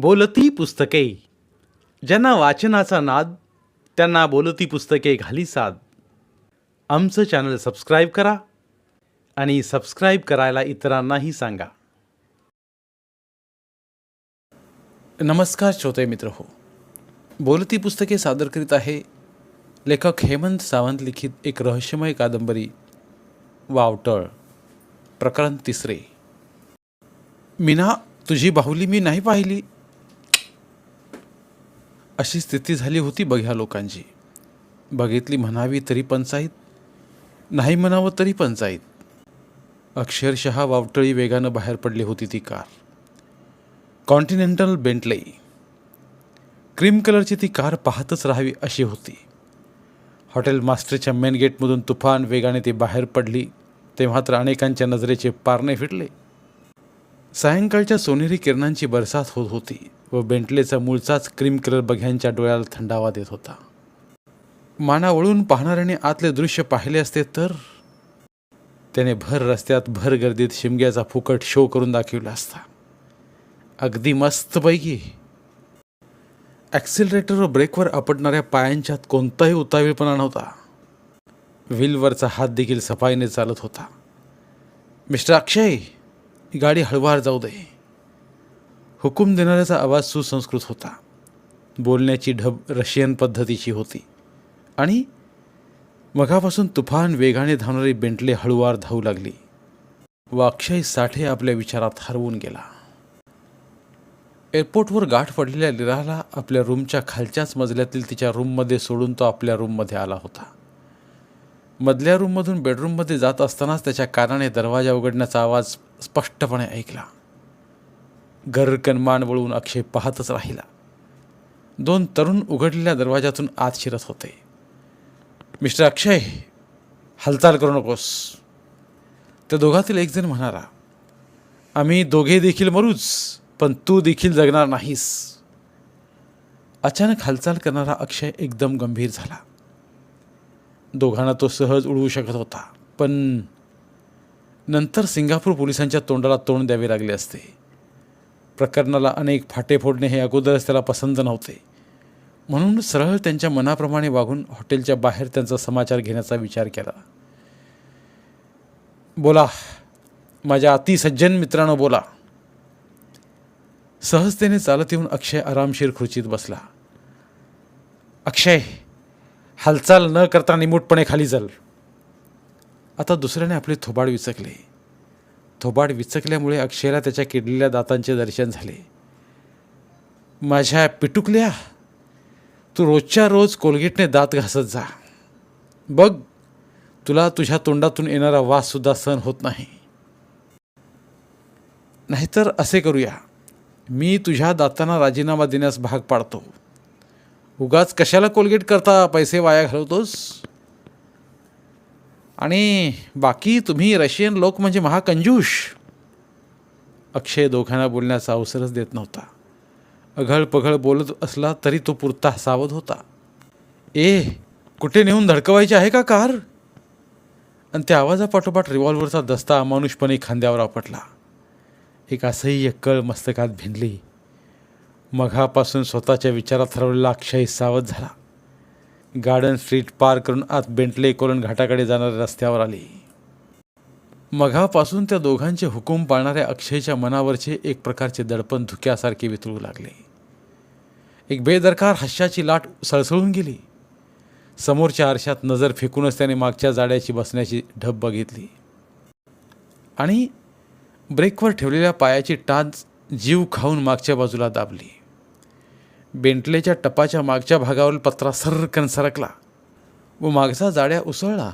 बोलती पुस्तके. ज्यांना वाचनाचा नाद त्यांना बोलती पुस्तके घाली साद. आमचं चॅनल सबस्क्राईब करा आणि सबस्क्राईब करायला इतरांनाही सांगा. नमस्कार श्रोते मित्र हो. बोलती पुस्तके सादर करीत आहे लेखक हेमंत सावंत लिखित एक रहस्यमय कादंबरी वावटळ प्रकरण तिसरे. मीना तुझी बाहुली मी नाही पाहिली. अशी स्थिती झाली होती बघ्या लोकांची. बघितली म्हणावी तरी पंचायत नाही म्हणावं तरी पंचायत अक्षरशः वावटळी वेगानं बाहेर पडली होती ती कार. Continental Bentley. क्रीम कलरची ती कार पाहतच राहावी अशी होती. हॉटेल मास्टरच्या मेन गेटमधून तुफान वेगाने ती बाहेर पडली तेव्हा तर अनेकांच्या नजरेचे पारणे फिटले. सायंकाळच्या सोनेरी किरणांची बरसात होत होती. व बेंटलेचा मूळचाच क्रीम कलर बघ्यांच्या डोळ्याला थंडावा देत होता. माना वळून पाहणाऱ्याने आतले दृश्य पाहिले असते तर? त्याने भर रस्त्यात भर गर्दीत शिमग्याचा फुकट शो करून दाखविला असता. अगदी मस्तपैकी ॲक्सिलरेटर व ब्रेकवर आपटणाऱ्या पायांच्यात कोणताही उतावीळपणा नव्हता. व्हीलवरचा हात देखील सफाईने चालत होता. मिस्टर अक्षय गाडी हळवार जाऊ दे. हुकूम देणाऱ्याचा आवाज सुसंस्कृत होता. बोलण्याची ढब रशियन पद्धतीची होती. आणि मगापासून तुफान वेगाने धावणारी बेंटले हळुवार धावू लागली. व अक्षय साठे आपल्या विचारात हरवून गेला. एअरपोर्टवर गाठ पडलेल्या लिराला आपल्या रूमच्या खालच्याच मजल्यातील तिच्या रूममध्ये सोडून तो आपल्या रूममध्ये आला होता. मधल्या रूममधून बेडरूममध्ये जात असतानाच त्याच्या कानाने दरवाजा उघडण्याचा आवाज स्पष्टपणे ऐकला. गरकन मान वळून अक्षय पाहतच राहिला. दोन तरुण उघडलेल्या दरवाजातून आत शिरत होते. मिस्टर अक्षय हालचाल करू नकोस. त्या दोघातील एकजण म्हणाला आम्ही दोघे देखील मरूच पण तू देखील जगणार नाहीस. अचानक हालचाल करणारा अक्षय एकदम गंभीर झाला. दोघांना तो सहज उडवू शकत होता पण नंतर सिंगापूर पोलिसांच्या तोंडाला तोंड द्यावे लागले असते. प्रकरणाला अनेक फाटे फोडणे हे अगोदरच त्याला पसंत नव्हते. म्हणून सरळ त्यांच्या मनाप्रमाणे वागून हॉटेलच्या बाहेर त्यांचा समाचार घेण्याचा विचार केला. बोला माझ्या अतिसज्जन मित्रानं बोला. सहजतेने चालत येऊन अक्षय आरामशीर खुर्चीत बसला. अक्षय हालचाल न करता निमूटपणे खाली चल. आता दुसऱ्याने आपले थोबाड विचकले. थोबाड विचकल्यामुळे अक्षयला त्याच्या किडलेल्या दातांचे दर्शन झाले. माझ्या पिटुकल्या तू रोजच्या रोज कोलगेटने दात घासत जा. बघ तुला तुझ्या तोंडातून येणारा वाससुद्धा सहन होत नाही. नाहीतर असे करूया. मी तुझ्या दातांना राजीनामा देण्यास भाग पाडतो. उगाच कशाला कोलगेट करता? पैसे वाया घालवतोस? आणि बाकी तुम्ही रशियन लोक म्हणजे महाकंजूष. अक्षय दोघांना बोलण्याचा अवसरच देत नव्हता. अघळ पघळ बोलत असला तरी तो पुरता सावध होता. ए कुठे नेऊन धडकवायची आहे का कार? आणि त्या आवाजापाठोपाठ रिव्हॉल्व्हरचा दस्ता अमानुषपणे खांद्यावर आपटला. एक असह्य कळ मस्तकात भिनली. मघापासून स्वतःच्या विचारात हरवलेला अक्षय सावध झाला. गार्डन स्ट्रीट पार करून आत बेंटले कोलन घाटाकडे जाणाऱ्या रस्त्यावर आली. मघापासून त्या दोघांचे हुकूम पाळणाऱ्या अक्षयच्या मनावरचे एक प्रकारचे दडपण धुक्यासारखे वितळू लागले. एक बेदरकार हास्याची लाट सळसळून गेली. समोरच्या आरशात नजर फेकूनच त्याने मागच्या जाड्याची बसण्याची ढब बघितली. आणि ब्रेकवर ठेवलेल्या पायाची टाच जीव खाऊन मागच्या बाजूला दाबली. बेंटलेच्या टपाच्या मागच्या भागावर पत्रा सर्रकन सरकला. व मागचा जाड्या उसळला.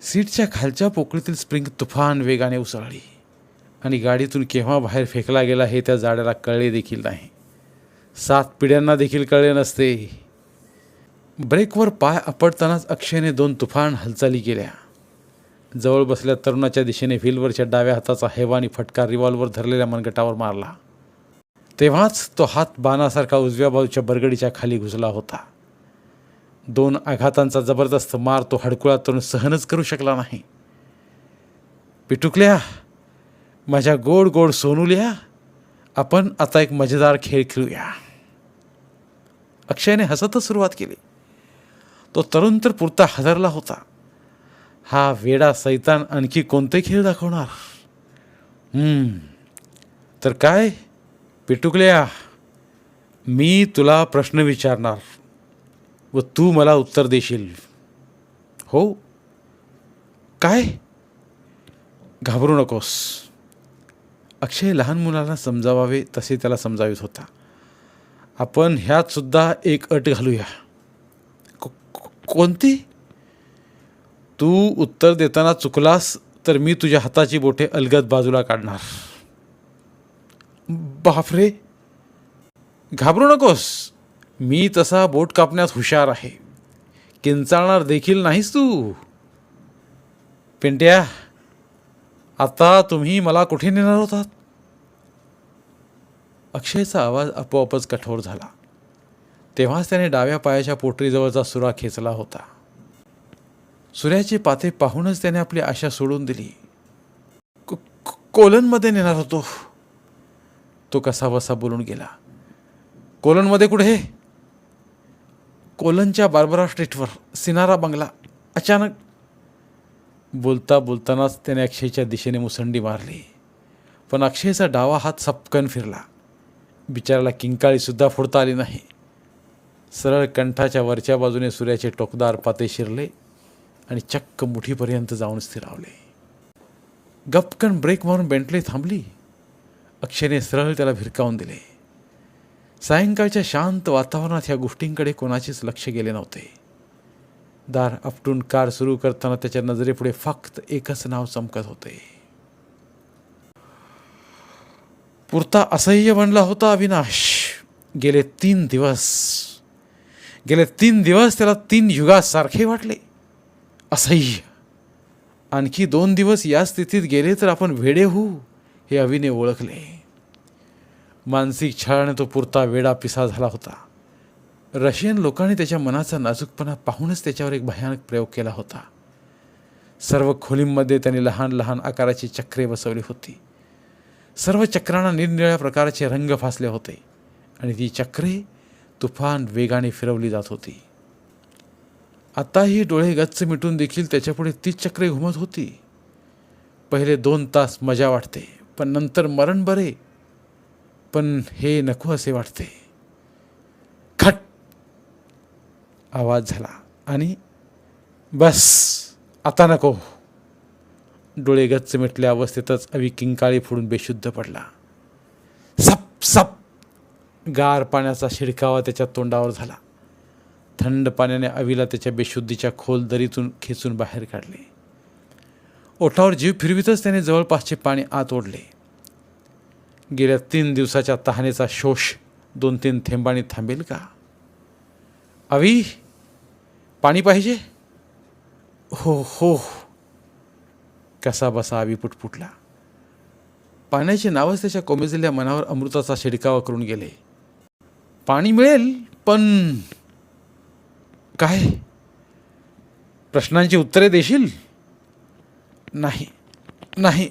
सीटच्या खालच्या पोकळीतील स्प्रिंग तुफान वेगाने उसळली. आणि गाडीतून केव्हा बाहेर फेकला गेला हे त्या जाड्याला कळले देखील नाही. सात पिढ्यांना देखील कळले नसते. ब्रेकवर पाय आपटतानाच अक्षयने दोन तुफान हालचाली केल्या. जवळ बसल्या तरुणाच्या दिशेने व्हीलवरच्या डाव्या हाताचा हेवानी फटका रिव्हॉल्वर धरलेल्या मनगटावर मारला. तेव्हाच तो हात बाणासारखा उजव्या बाजूच्या बरगडीच्या खाली घुसला होता. दोन आघातांचा जबरदस्त मार तो हडकुळा तरुण सहनच करू शकला नाही. पिटुकल्या माझ्या गोड गोड सोनूल्या आपण आता एक मजेदार खेळ खेळूया. अक्षयने हसतच सुरुवात केली. तो तरुण तर पुरता हजरला होता. हा वेडा सैतान आणखी कोणते खेळ दाखवणार? तर काय पिटुकल्या मी तुला प्रश्न विचारणार व तू मला उत्तर देशील. हो? काय? घाबरू नकोस. अक्षय लहान मुलाला समजावावे तसे त्याला समजावित होता. आपण ह्यातसुद्धा एक अट घालूया. कोणती? तू उत्तर देताना चुकलास तर मी तुझ्या हाताची बोटे अलगद बाजूला काढणार. बापरे. घाबरू नकोस. मी तसा बोट कापण्यात हुशार आहे. किंचाळणार देखील नाहीस तू. पिंट्या आता तुम्ही मला कुठे नेणार होतात? अक्षयचा आवाज आपोआपच कठोर झाला. तेव्हाच त्याने डाव्या पायाच्या पोटरीजवळचा सुरा खेचला होता. सुऱ्याचे पाते पाहूनच त्याने आपली आशा सोडून दिली. को- कोलनमध्ये नेणार होतो. तो कसा वसा बोलून गेला? कोलनमध्ये कुठे कोलनच्या बार्बरा स्ट्रीटवर सिनारा बंगला. अचानक बोलता बोलतानाच त्याने अक्षयच्या दिशेने मुसंडी मारली. पण अक्षयचा डावा हात सपकन फिरला. बिचाराला किंकाळीसुद्धा फोडता आली नाही. सरळ कंठाच्या वरच्या बाजूने सूर्याचे टोकदार पाते शिरले आणि चक्क मुठीपर्यंत जाऊन स्थिरावले. गपकन ब्रेक मारून बेंटली थांबली. अक्षयने सरळ त्याला भिरकावून दिले. सायंकाळच्या शांत वातावरणात ह्या गोष्टींकडे कोणाचेच लक्ष गेले नव्हते. दार आपटून कार सुरू करताना त्याच्या नजरेपुढे फक्त एकच नाव चमकत होते. पुरता असह्य बनला होता अविनाश. गेले तीन दिवस. गेले तीन दिवस त्याला तीन युगासारखे वाटले. असह्य. आणखी दोन दिवस या स्थितीत गेले तर आपण वेडे होऊ. हे अविने ओळखले. मानसिक छळाने तो पुरता वेडा पिसा झाला होता. रशियन लोकांनी त्याच्या मनाचा नाजूकपणा पाहूनच त्याच्यावर एक भयानक प्रयोग केला होता. सर्व खोलींमध्ये त्यांनी लहान लहान आकाराची चक्रे बसवली होती. सर्व चक्रांना निरनिळ्या प्रकारचे रंग फासले होते आणि ती चक्रे तुफान वेगाने फिरवली जात होती. आताही डोळे गच्च मिटून देखील त्याच्यापुढे तीच चक्रे घुमत होती. पहिले दोन तास मजा वाटते. पण नंतर मरण बरे. पण हे नको असे वाटते. खट! आवाज झाला आणि बस आता नको. डोळे गच्च मिटल्या अवस्थेतच अवी किंकाळी फोडून बेशुद्ध पडला. सप सप! गार पाण्याचा शिडकावा त्याच्या तोंडावर झाला. थंड पाण्याने अवीला त्याच्या बेशुद्धीच्या खोल दरीतून खेचून बाहेर काढले. ओठावर जीव फिरवितच त्याने जवळपासचे पाणी आत ओढले. गेल्या तीन दिवसाच्या तहानेचा शोष दोन तीन थेंबांनी थांबेल का? अवी पाणी पाहिजे? हो हो. कसा बसा अवी पुटपुटला पाण्याचे नावच त्याच्या कोमेजलेल्या मनावर अमृताचा शिडकावा करून गेले. पाणी मिळेल पण काय? प्रश्नांची उत्तरे देशील? नाही. नाही.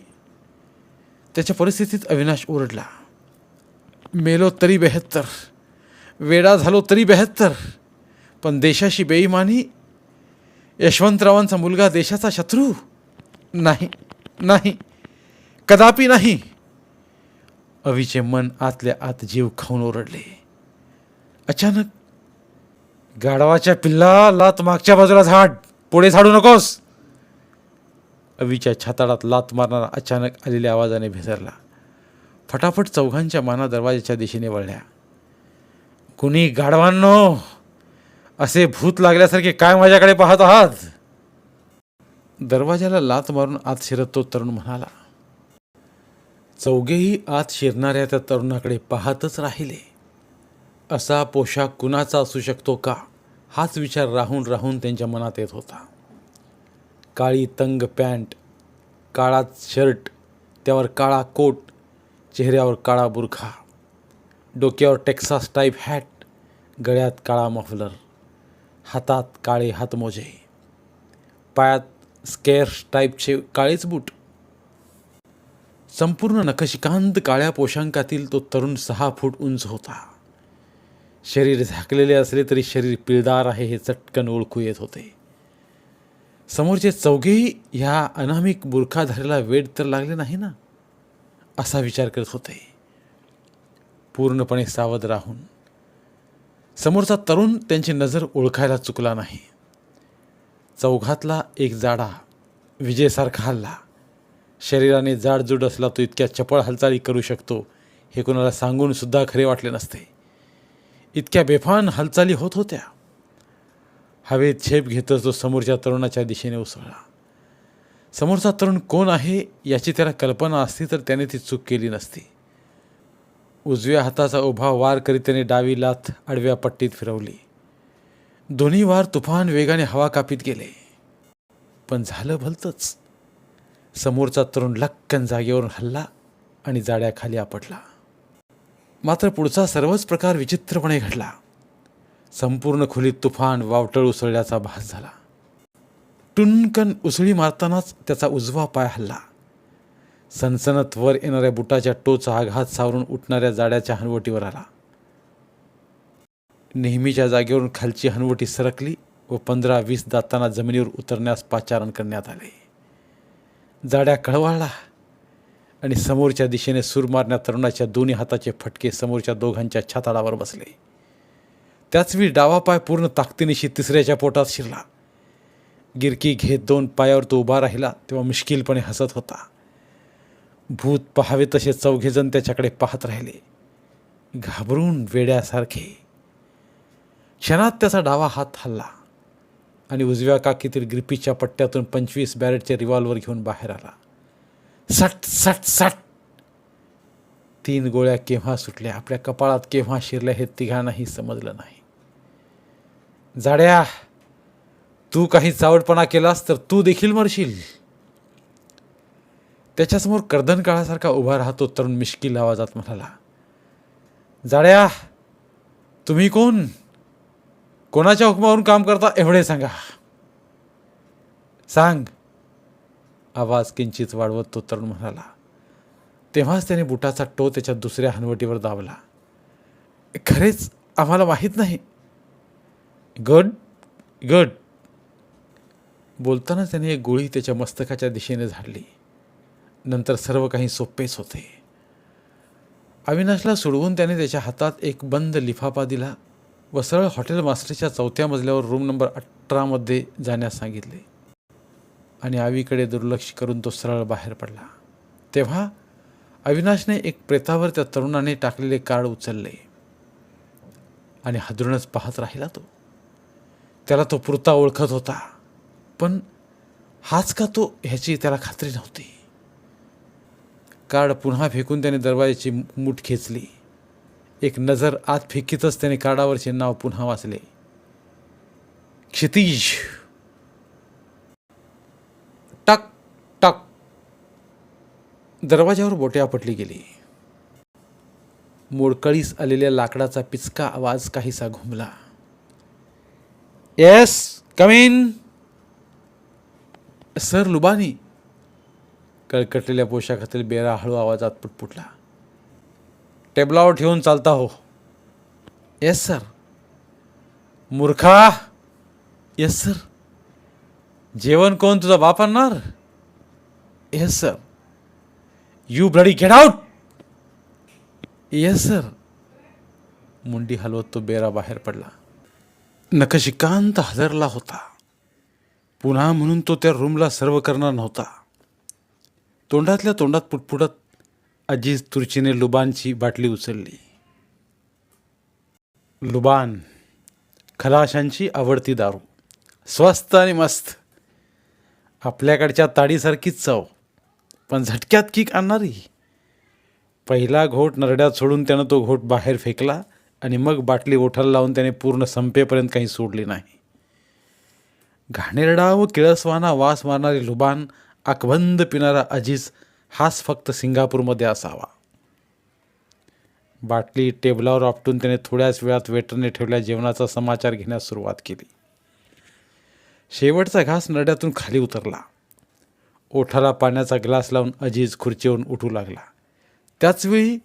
त्याच्या परिस्थितीत अविनाश ओरडला. मेलो तरी बेहत्तर. वेडा झालो तरी बेहत्तर. पण देशाशी बेईमानी यशवंतरावांचा मुलगा देशाचा शत्रू? नाही. नाही. कदापि नाही. अवीचे मन आतल्या आत जीव खाऊन ओरडले. अचानक गाढवाच्या पिल्ला लात मागच्या बाजूला झाड. पुढे झाडू नकोस. अवीच्या छाताडात लात मारणारा अचानक आलेल्या आवाजाने भेसरला. फटाफट चौघांच्या माना दरवाजाच्या दिशेने वळल्या. कुणी गाढवांनो असे भूत लागल्यासारखे काय माझ्याकडे पाहत आहात? दरवाजाला लात मारून आत शिरत तो तरुण म्हणाला चौघेही आत शिरणाऱ्या त्या तरुणाकडे पाहतच राहिले. असा पोशाख कुणाचा असू शकतो का? हाच विचार राहून राहून त्यांच्या मनात येत होता. काळी तंग पॅन्ट काळा शर्ट त्यावर काळा कोट चेहऱ्यावर काळा बुरखा डोक्यावर टेक्सास टाईप हॅट गळ्यात काळा मफलर हातात काळे हातमोजे पायात स्केअर्स टाईपचे काळेच बूट. संपूर्ण नखशिकांत काळ्या पोशांकातील तो तरुण सहा फूट उंच होता. शरीर झाकलेले असले तरी शरीर पिळदार आहे हे चटकन ओळखू येत होते. समोरचे चौघेही ह्या अनामिक बुरखाधारीला वेड तर लागले नाही ना? असा विचार करत होते. पूर्णपणे सावध राहून. समोरचा तरुण त्यांची नजर ओळखायला चुकला नाही. चौघातला एक जाडा विजयसारखा हल्ला. शरीराने जाडजूड असला तो इतक्या चपळ हालचाली करू शकतो हे कोणाला सांगून सुद्धा खरे वाटले नसते. इतक्या बेफान हालचाली होत होत्या. हवेत झेप घेतच तो समोरच्या तरुणाच्या दिशेने उसळला. समोरचा तरुण कोण आहे याची त्याला कल्पना असती तर त्याने ती चूक केली नसती. उजव्या हाताचा उभा वार करीत त्याने डावी लाथ आडव्या पट्टीत फिरवली. दोन्ही वार तुफान वेगाने हवा कापीत गेले. पण झालं भलतंच. समोरचा तरुण लक्कन जागेवरून हल्ला आणि जाड्याखाली आपटला. मात्र पुढचा सर्वच प्रकार विचित्रपणे घडला. संपूर्ण खोलीत तुफान वावटळ उसळल्याचा भास झाला. टुनकन उसळी मारतानाच त्याचा उजवा पाय हल्ला. सनसनत वर येणाऱ्या बुटाच्या टोचा आघात सावरून उठणाऱ्या जाड्याच्या हनवटीवर आला. नेहमीच्या जागेवरून खालची हनवटी सरकली व पंधरा वीस दातांना जमिनीवर उतरण्यास पाचारण करण्यात आले. जाड्या कळवाळला आणि समोरच्या दिशेने सूर मारण्या तरुणाच्या दोन्ही हाताचे फटके समोरच्या दोघांच्या छाताडावर बसले. त्याचवेळी डावा पाय पूर्ण ताकदीनिशी तिसऱ्याच्या पोटात शिरला. गिरकी घेत दोन पायावर तो उभा राहिला तेव्हा मुश्किलपणे हसत होता. भूत पहावे तसे चौघेजण त्याच्याकडे पाहत राहिले. घाबरून वेड्यासारखे. क्षणात त्याचा डावा हात हल्ला आणि उजव्या काकीतील ग्रिपीच्या पट्ट्यातून पंचवीस बॅरेटचे रिव्हॉल्वर घेऊन बाहेर आला. सट सट सट! तीन गोळ्या केव्हा सुटल्या आपल्या कपाळात केव्हा शिरल्या हे तिघांनाही समजलं नाही. जाड्या तू काही चावटपणा केलास तर तू देखील मरशील. त्याच्यासमोर कर्दन काळासारखा उभा राहतो तरुण मिश्किल आवाजात म्हणाला. जाड्या तुम्ही कोण? कोणाच्या हुकमावरून काम करता एवढे सांगा. सांग. आवाज किंचित वाढवत तो तरुण म्हणाला. तेव्हाच त्याने बुटाचा टो त्याच्या दुसऱ्या हनवटीवर दाबला. खरेच आम्हाला माहीत नाही. गड गड बोलताना त्याने एक गोळी त्याच्या मस्तकाच्या दिशेने झाडली. नंतर सर्व काही सोपेच होते. अविनाशला सोडवून त्याने त्याच्या हातात एक बंद लिफाफा दिला व सरळ हॉटेल मास्टरच्या चौथ्या मजल्यावर रूम नंबर अठरामध्ये जाण्यास सांगितले. आणि आवीकडे दुर्लक्ष करून तो सरळ बाहेर पडला. तेव्हा अविनाशने एक प्रेतावर त्या तरुणाने टाकलेले कार्ड उचलले. आणि हादरूनच पाहत राहिला तो. त्याला तो पुरता ओळखत होता. पण हाच का तो ह्याची त्याला खात्री नव्हती? कार्ड पुन्हा फेकून त्याने दरवाजाची मूठ खेचली. एक नजर आत फेकीतच त्याने कार्डावरचे नाव पुन्हा वाचले. क्षितिज. टक टक. दरवाजावर बोटे आपटली गेली. मोडकळीस आलेल्या लाकडाचा पिचका आवाज काहीसा घुमला. Yes come in sir लुबानी. कळकटलेल्या पोशाखातील बेरा हळू आवाजात पुटपुटला. टेबलावर ठेवून चालता हो. येस सर मूर्खा. येस सर जेवण कोण तुझा बाप आणणार? Yes sir you bloody get out yes sir मुंडी हलवत तो बेरा बाहेर पडला. नखशिकांत हजरला होता. पुन्हा म्हणून तो त्या रूमला सर्व करणार नव्हता. तोंडातल्या तोंडात पुटपुटत अजीज तुर्चीने लुबानची बाटली उचलली. लुबान खलाशांची आवडती दारू. स्वस्त आणि मस्त. आपल्याकडच्या ताडीसारखीच चव. पण झटक्यात किक आणणारी. पहिला घोट नरड्यात सोडून त्यानं तो घोट बाहेर फेकला. आणि मग बाटली ओठाला लावून त्याने पूर्ण संपेपर्यंत काही सोडली नाही. घाणेरडा व किळसवाना वास मारणारी लुबान आकबंद पिणारा अजीज हाच फक्त सिंगापूरमध्ये असावा. बाटली टेबलावर आपटून त्याने थोड्याच वेळात वेटरने ठेवल्या जेवणाचा समाचार घेण्यास सुरुवात केली. शेवटचा घास नड्यातून खाली उतरला. ओठाला पाण्याचा ग्लास लावून अजीज खुर्चीवरून उठू लागला. त्याचवेळी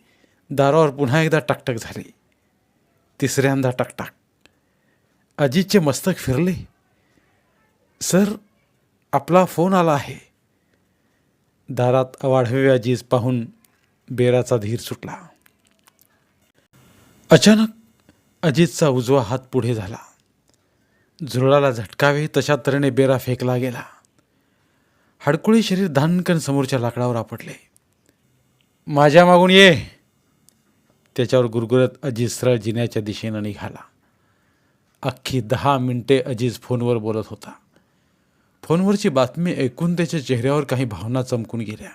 दारावर पुन्हा एकदा टकटक झाली. तिसऱ्यांदा टाकटाक अजितचे मस्तक फिरले. सर आपला फोन आला आहे. दारात अवाढवे अजीज पाहून बेराचा धीर सुटला. अचानक अजितचा उजवा हात पुढे झाला. झुरळाला झटकावे तशा तऱ्हेने बेरा फेकला गेला. हडकुळी शरीर धानकन समोरच्या लाकडावर आपटले. माझ्या मागून ये. त्याच्यावर गुरगुरत अजित सरळ जिन्याच्या दिशेनं निघाला. अख्खी दहा मिनटे अजिज फोनवर बोलत होता. फोनवरची बातमी ऐकून त्याच्या चेहऱ्यावर काही भावना चमकून गेल्या.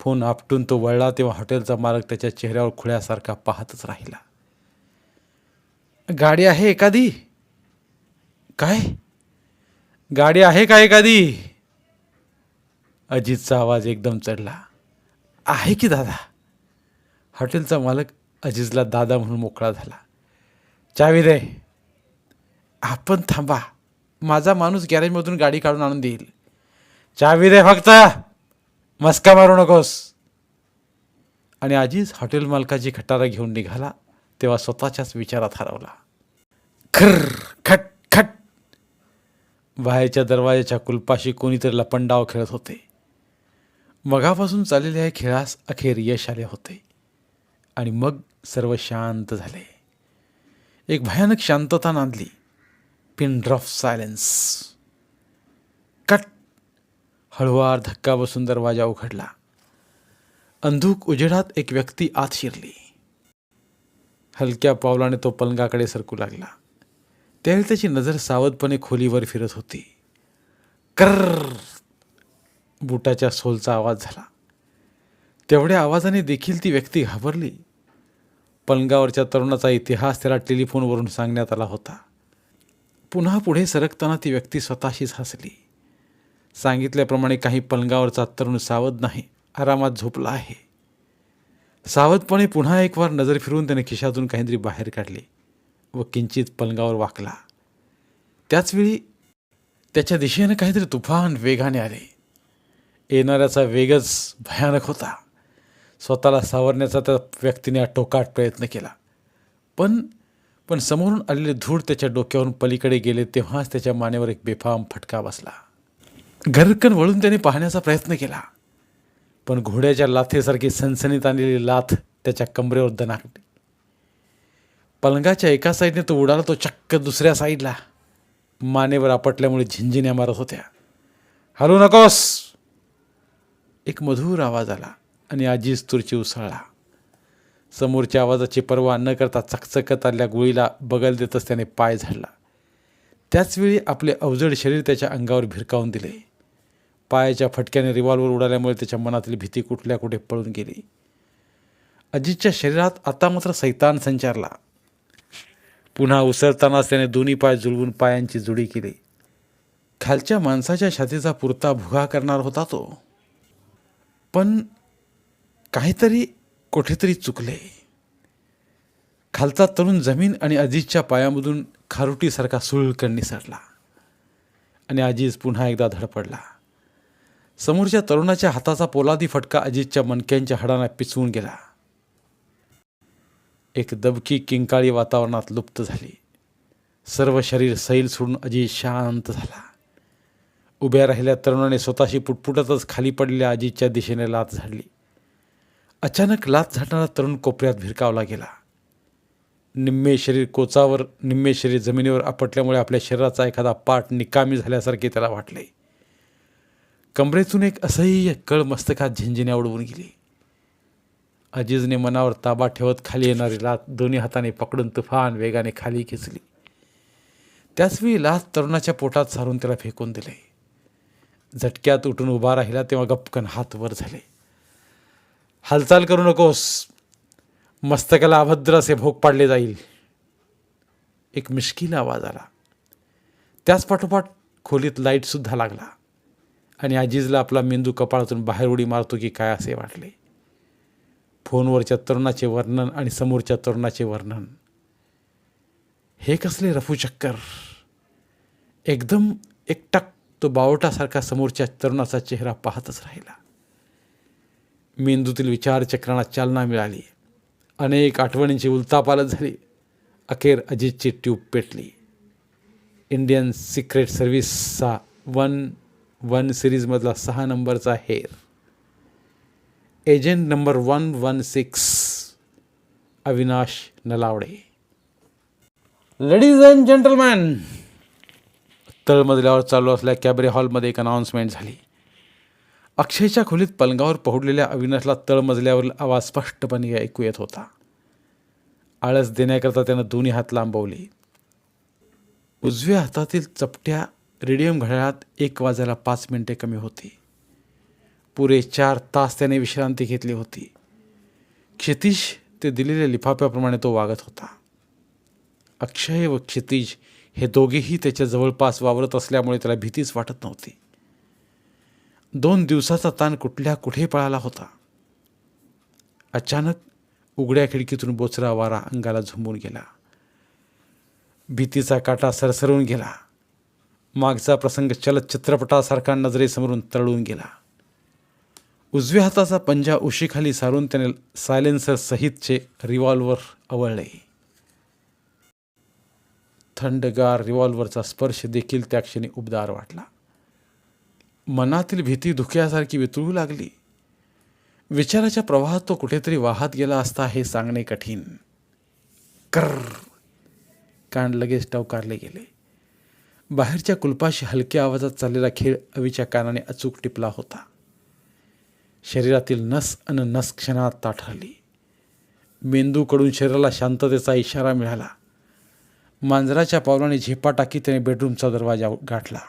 फोन आपटून तो वळला तेव्हा हॉटेलचा मालक त्याच्या चेहऱ्यावर खुळ्यासारखा पाहतच राहिला. गाडी आहे एखादी? काय? गाडी आहे का एखादी? अजितचा आवाज एकदम चढला. आहे की दादा? हॉटेलचा मालक अजीजला दादा म्हणून मोकळा झाला. चावी दे. आपण थांबा. माझा माणूस गॅरेजमधून गाडी काढून आणून देईल. चावी दे फक्त. मस्का मारू नकोस. आणि आजीच हॉटेल मालकाची खटारा घेऊन निघाला तेव्हा स्वतःच्याच विचारात हरवला. खर खट खट. बाहेरच्या दरवाजाच्या कुलपाशी कोणीतरी लपंडाव खेळत होते. मगापासून चाललेल्या या खेळास अखेर यश आले होते. आणि मग सर्व शांत झाले. एक भयानक शांतता नांदली. Pin drop silence. कट. हळुवार धक्का बसून दरवाजा उघडला. अंधूक उजेडात एक व्यक्ती आत शिरली. हलक्या पावलाने तो पलंगाकडे सरकू लागला. त्यावेळी त्याची नजर सावधपणे खोलीवर फिरत होती. कर्र. बुटाच्या सोलचा आवाज झाला. तेवढ्या आवाजाने देखील ती व्यक्ती घाबरली. पलंगावरच्या तरुणाचा इतिहास त्याला टेलिफोनवरून सांगण्यात आला होता. पुन्हा पुढे सरकताना ती व्यक्ती स्वतःशीच हसली. सांगितल्याप्रमाणे काही पलंगावरचा तरुण सावध नाही आरामात झोपला आहे. सावधपणे पुन्हा एक वार नजर फिरून त्याने खिशातून काहीतरी बाहेर काढले व किंचित पलंगावर वाकला. त्याचवेळी त्याच्या दिशेनं काहीतरी तुफान वेगाने आले. येणाऱ्याचा वेगच भयानक होता. स्वतःला सावरण्याचा त्या व्यक्तीने आटोकाट प्रयत्न केला. पण पण समोरून आलेले धूळ त्याच्या डोक्यावरून पलीकडे गेले तेव्हाच त्याच्या मानेवर एक बेफाम फटका बसला. घरकन वळून त्याने पाहण्याचा प्रयत्न केला. पण घोड्याच्या लाथेसारखी सनसनीत आलेली लाथ त्याच्या कमरेवर दणाकली. पलंगाच्या एका साईडने तो उडाला तो चक्क दुसऱ्या साईडला. मानेवर आपटल्यामुळे झिंझिन्या मारत होत्या. हलू नकोस! एक मधुर आवाज आला. आणि आजीच तुरची उसळला समोरच्या आवाजाची पर्वा न करता चकचकत आलेल्या गोळीला बगल देतच त्याने पाय झाडला. त्याचवेळी आपले अवजड शरीर त्याच्या अंगावर भिरकावून दिले. पायाच्या फटक्याने रिव्हॉल्वर उडाल्यामुळे त्याच्या मनातील भीती कुठल्या कुठे पळून गेली. अजितच्या शरीरात आता मात्र सैतान संचारला. पुन्हा उसळतानाच त्याने दोन्ही पाय जुळवून पायांची जुडी केली. खालच्या माणसाच्या छातीचा पुरता भुगा करणार होता तो. पण काहीतरी कुठेतरी चुकले. खालचा तरुण जमीन आणि अजितच्या पायामधून खारुटीसारखा सुळकण निसरला आणि अजीज पुन्हा एकदा धडपडला. समोरच्या तरुणाच्या हाताचा पोलादी फटका अजितच्या मणक्यांच्या हाडांना पिचवून गेला. एक दबकी किंकाळी वातावरणात लुप्त झाली. सर्व शरीर सैल सोडून अजित शांत झाला. उभ्या राहिल्या तरुणाने स्वतःशी पुटपुटतच खाली पडलेल्या अजितच्या दिशेने लात झाडली. अचानक लात झाडणारा तरुण कोपऱ्यात भिरकावला गेला. निम्मे शरीर कोचावर निम्मे शरीर जमिनीवर आपटल्यामुळे आपल्या शरीराचा एखादा पाठ निकामी झाल्यासारखे त्याला वाटले. कमरेतून एक असह्य कळ मस्तकात झिंझिन्या उडवून गेली. अजीजने मनावर ताबा ठेवत खाली येणारी लात दोन्ही हाताने पकडून तुफान वेगाने खाली खेचली. त्याचवेळी लात तरुणाच्या पोटात सारून त्याला फेकून दिले. झटक्यात उठून उभा राहिला तेव्हा गपकन हात वर झाले. हालचाल करू नकोस. मस्तकाला अभद्र असे भोग पाडले जाईल. एक मिश्किल आवाज आला. त्याच पाठोपाठ खोलीत लाईटसुद्धा लागला. आणि आजीजला आपला मेंदू कपाळातून बाहेर उडी मारतो की काय असे वाटले. फोनवरच्या तरुणाचे वर्णन आणि समोरच्या तरुणाचे वर्णन. हे कसले रफू चक्कर. एकदम एकटक तो बावटासारखा समोरच्या तरुणाचा चेहरा पाहतच राहिला. मेंदूतील विचारचक्रांना चालना मिळाली. अनेक आठवणींची उलतापालत झाली. अखेर अजितची ट्यूब पेटली. इंडियन सिक्रेट सर्व्हिसचा वन वन सिरीजमधला सहा नंबरचा हेर. Agent number one one six Avinash Nalawade. Ladies and gentleman तळमजल्यावर चालू असलेल्या कॅबरे हॉलमध्ये एक अनाऊन्समेंट झाली. अक्षयच्या खोलीत पलंगावर पहुडलेल्या अविनाशला तळमजल्यावरील आवाज स्पष्टपणे ऐकू येत होता. आळस देण्याकरता त्यानं दोन्ही हात लांबवले. उजव्या हातातील चपट्या रेडियम घड्याळात एक वाजायला पाच मिनिटे कमी होती. पुरे चार तास त्याने विश्रांती घेतली होती. क्षितिश ते दिलेल्या लिफाफ्याप्रमाणे तो वागत होता. अक्षय व क्षितिज हे दोघेही त्याच्या जवळपास वावरत असल्यामुळे त्याला भीतीच वाटत नव्हती. दोन दिवसाचा ताण कुठल्या कुठे पळाला होता? अचानक उघड्या खिडकीतून बोचरा वारा अंगाला झुंबून गेला. भीतीचा काटा सरसरून गेला. मागचा प्रसंग चलत चित्रपटासारखा नजरेसमोरून तळून गेला. उजव्या हाताचा पंजा उशीखाली सारून त्याने सायलेन्सर सहितचे रिव्हॉल्वर आवळले. थंडगार रिव्हॉल्वरचा स्पर्श देखील त्या क्षणी उबदार वाटला. मनातील भीती धुक्यासारखी वितळू लागली. विचाराच्या प्रवाहात तो कुठेतरी वाहत गेला असता हे सांगणे कठीण. कर कान लगेच टवकारले गेले. बाहेरच्या कुलपाशी हलक्या आवाजात चाललेला खेळ अवीच्या कानाने अचूक टिपला होता. शरीरातील नस अन नस क्षणात ताठरली. मेंदूकडून शरीराला शांततेचा इशारा मिळाला. मांजराच्या पावलाने झेपा टाकी त्याने बेडरूमचा दरवाजा गाठला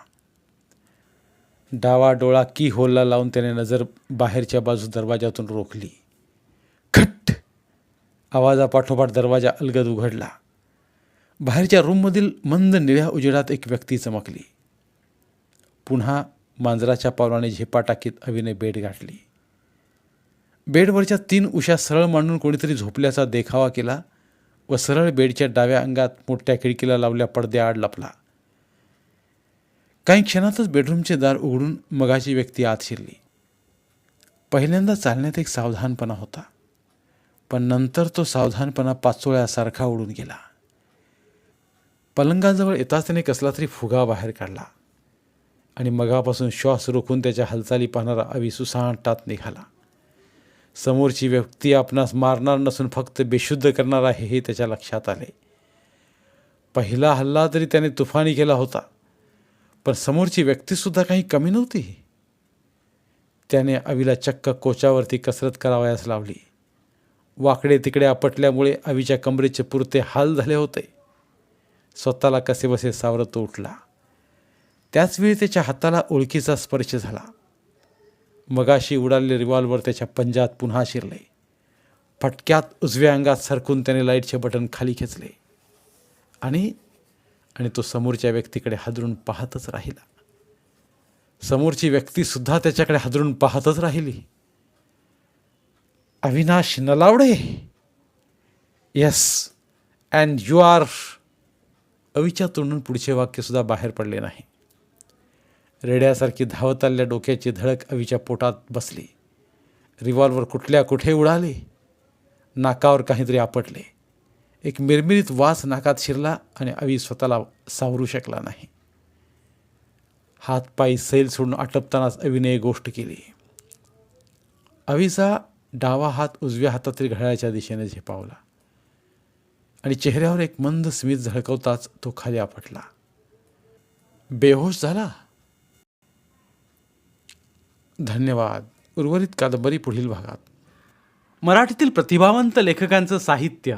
डावा डोळा की होलला लावून त्याने नजर बाहेरच्या बाजू दरवाजातून रोखली. खट्ट! आवाजापाठोपाठ दरवाजा अलगद उघडला. बाहेरच्या रूममधील मंद निळ्या उजेडात एक व्यक्ती चमकली. पुन्हा मांजराच्या पावलाने झेपा टाकीत अविने बेड गाठली. बेडवरच्या तीन उशा सरळ मांडून कोणीतरी झोपल्याचा देखावा केला व सरळ बेडच्या डाव्या अंगात मोठ्या खिडकीला लावल्या पडद्याआड लपला. काही क्षणातच बेडरूमचे दार उघडून मगाची व्यक्ती आत शिरली. पहिल्यांदा चालण्यात एक सावधानपणा होता पण नंतर तो सावधानपणा पाचोळ्यासारखा उडून गेला. पलंगाजवळ येताच त्याने कसला तरी फुगा बाहेर काढला आणि मगापासून श्वास रोखून त्याच्या हालचाली पाहणारा अवी सुसाटात निघाला. समोरची व्यक्ती आपणास मारणार नसून फक्त बेशुद्ध करणार आहे हे त्याच्या लक्षात आले. पहिला हल्ला तरी त्याने तुफानी केला होता. पण समोरची व्यक्तीसुद्धा काही कमी नव्हती. त्याने अवीला चक्क कोचावरती कसरत करावयास लावली. वाकडे तिकडे आपटल्यामुळे अवीच्या कमरेचे पुरते हाल झाले होते. स्वतःला कसेबसे सावरत तो उठला त्याचवेळी त्याच्या हाताला ओळखीचा स्पर्श झाला. मगाशी उडालेले रिव्हॉल्वर त्याच्या पंजात पुन्हा शिरले. फटक्यात उजव्या अंगात सरकून त्याने लाईटचे बटन खाली खेचले. आणि आणि तो समोरच्या व्यक्तीकडे हादरून पाहतच राहिला. समोरची व्यक्तीसुद्धा त्याच्याकडे हादरून पाहतच राहिली. Avinash Nalawade. Yes and you are अवीच्या तोंडून पुढचे वाक्यसुद्धा बाहेर पडले नाही. रेड्यासारखी धावत आलेल्या डोक्याची धडक अवीच्या पोटात बसली. रिव्हॉल्वर कुठल्या कुठे उडाले? नाकावर काहीतरी आपटले. एक मिरमिरीत वास नाकात शिरला आणि अवी स्वतःला सावरू शकला नाही. हातपायी सैल सोडून आटपतानाच अवीने एक गोष्ट केली. अवीचा डावा हात उजव्या हातातील घड्याळ्याच्या दिशेने झेपावला आणि चेहऱ्यावर एक मंद स्मित झळकवताच तो खाली आपटला. बेहोश झाला. धन्यवाद. उर्वरित कादंबरी पुढील भागात. मराठीतील प्रतिभावंत लेखकांचं साहित्य.